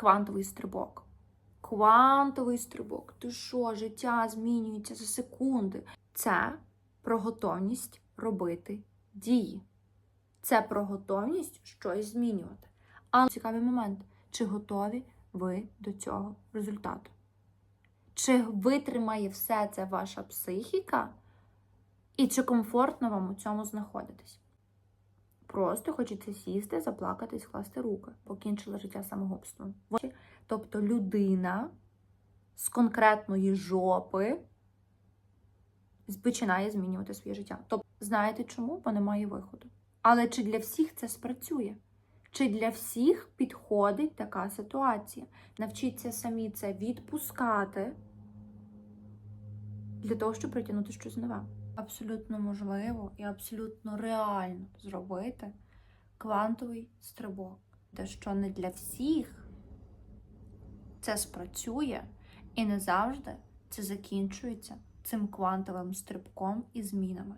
квантовий стрибок. Квантовий стрибок. Ти що, життя змінюється за секунди. Це про готовність робити дії. Це про готовність щось змінювати. Але цікавий момент, чи готові ви до цього результату? Чи витримає все це ваша психіка? І чи комфортно вам у цьому знаходитись? Просто хочеться сісти, заплакати і скласти руки, покінчила життя самогубством. Тобто людина з конкретної жопи починає змінювати своє життя. Тобто, знаєте чому? Бо немає виходу. Але чи для всіх це спрацює? Чи для всіх підходить така ситуація? Навчіться самі це відпускати для того, щоб притягнути щось нове. Абсолютно можливо і абсолютно реально зробити квантовий стрибок. Те, що не для всіх це спрацює, і не завжди це закінчується цим квантовим стрибком і змінами.